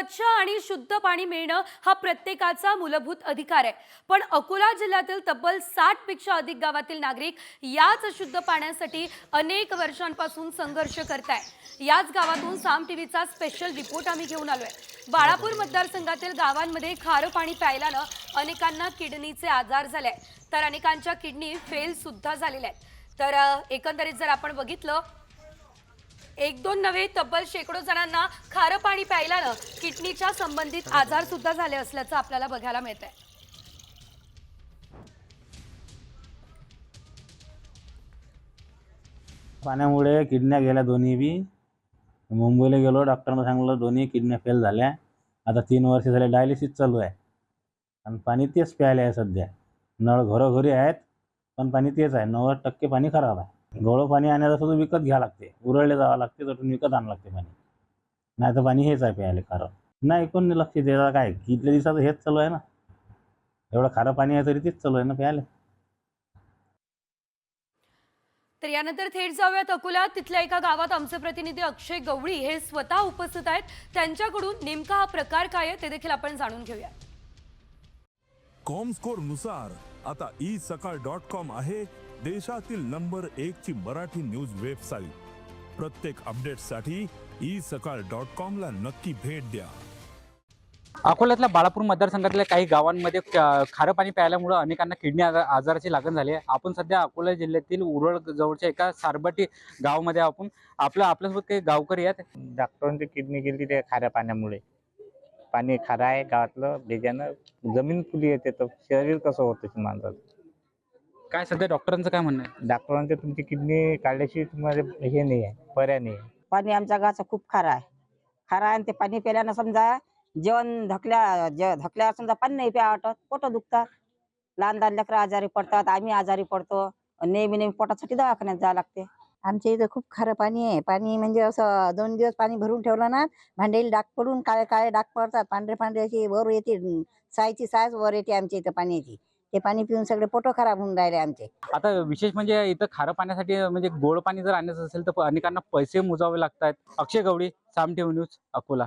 स्वच्छ आणि शुद्ध पाणी मिळणं हा प्रत्येकाचा मूलभूत अधिकार आहे. पण अकोला जिल्ह्यातील तब्बल साठपेक्षा अधिक गावातील नागरिक याच शुद्ध पाण्यासाठी अनेक वर्षांपासून संघर्ष करताय. याच गावातून साम टीव्हीचा स्पेशल रिपोर्ट आम्ही घेऊन आलोय. बाळापूर मतदारसंघातील गावांमध्ये खारं पाणी प्यायल्यानं अनेकांना किडनीचे आजार झाले तर अनेकांच्या किडनी फेल सुद्धा झालेल्या आहेत. तर एकंदरीत जर आपण बघितलं एक दोन नव्हे तब्बल शेकडो जणांना खारं पाणी प्यायल्यानं किडनीच्या संबंधित आजार सुद्धा झाले असल्याचं आपल्याला बघायला मिळत आहे पाण्यामुळे किडन्या गेल्या दोन्ही बी. मुंबईला गेलो डॉक्टरनं सांगलं दोन्ही किडन्या फेल झाल्या. आता तीन वर्ष झाले डायलिसिस चालू आहे. आणि पाणी तेच प्यायला आहे सध्या. नळ घरोघरी आहेत पण पाणी तेच आहे. नव्वद टक्के पाणी खराब आहे. गवळं पाणी आणायचं सुद्धा विकत घ्यावं लागते. उरळले जावं लागते तटून विकत आणावं लागते पाणी. नाही तर पाणी हेच आहे प्यायला खारं नाही कोण नाही लक्ष द्यायला काय? इथल्या दिवसाचं हेच चालू आहे ना. एवढं खारं पाणी आहे तरी तेच चालू आहे ना प्यायला. तर यानंतर थेट जाऊयात अकोला तिथल्या एका गावात आमचे प्रतिनिधी अक्षय गवळी हे स्वतः उपस्थित आहेत. त्यांच्याकडून नेमका हा प्रकार काय आहे ते देखील आपण जाणून घेऊया कॉमस्कोरनुसार आता ई सकाळ डॉट कॉम आहे देशातील नंबर एक ची मराठी न्यूज वेबसाईट. प्रत्येक अपडेटसाठी ई सकाळ डॉट कॉम ला नक्की भेट द्या. अकोल्यातल्या बाळापूर मतदारसंघातल्या काही गावांमध्ये क- खारं पाणी प्यायल्यामुळं अनेकांना किडनी आजार- आजाराची लागण झाली आहे. आपण सध्या अकोला जिल्ह्यातील उरळ जवळच्या एका सारबाटी गावामध्ये आपण आपल्या आपल्यासोबत काही गावकरी आहेत. डॉक्टरांची किडनी गेली त्या खाऱ्या पाण्यामुळे. पाणी खारं आहे गावातलं त्याच्यानं जमीन फुली येते तर शरीर कसं होतं माणसाचं? काय सध्या डॉक्टरांचं काय म्हणणं आहे? डॉक्टरांचे तुमची किडनी काढल्याशिवाय तुम्हाला हे नाही आहे पर्याय नाही आहे. पाणी आमच्या गावाचं खूप खारं आहे. खारं आहे आणि ते पाणी प्यायल्यानं समजा जेवण धकल्या जे धकल्यावर समजा पाणी नाही प्या वाटत पोटं दुखतात. लहान लहान लेकरं आजारी पडतात आम्ही आजारी पडतो. नेहमी नेहमी पोटासाठी दवाखान्यात जावं लागते. आमच्या इथं खूप खारं पाणी आहे. पाणी म्हणजे असं दोन दिवस पाणी भरून ठेवलं ना भांड्याला डाग पडून काळे काळे डाग पडतात. पांढरे पांढरे अशी वर येते सायची सायच वर येते आमच्या इथं पाण्याची. ते पाणी पिऊन सगळे पोटं खराब होऊन राहिले आमचे. आता विशेष म्हणजे इथं खारं पाण्यासाठी म्हणजे गोड पाणी जर आणायचं असेल तर अनेकांना पैसे मोजावे लागतात अक्षय गवळी साम न्यूज अकोला.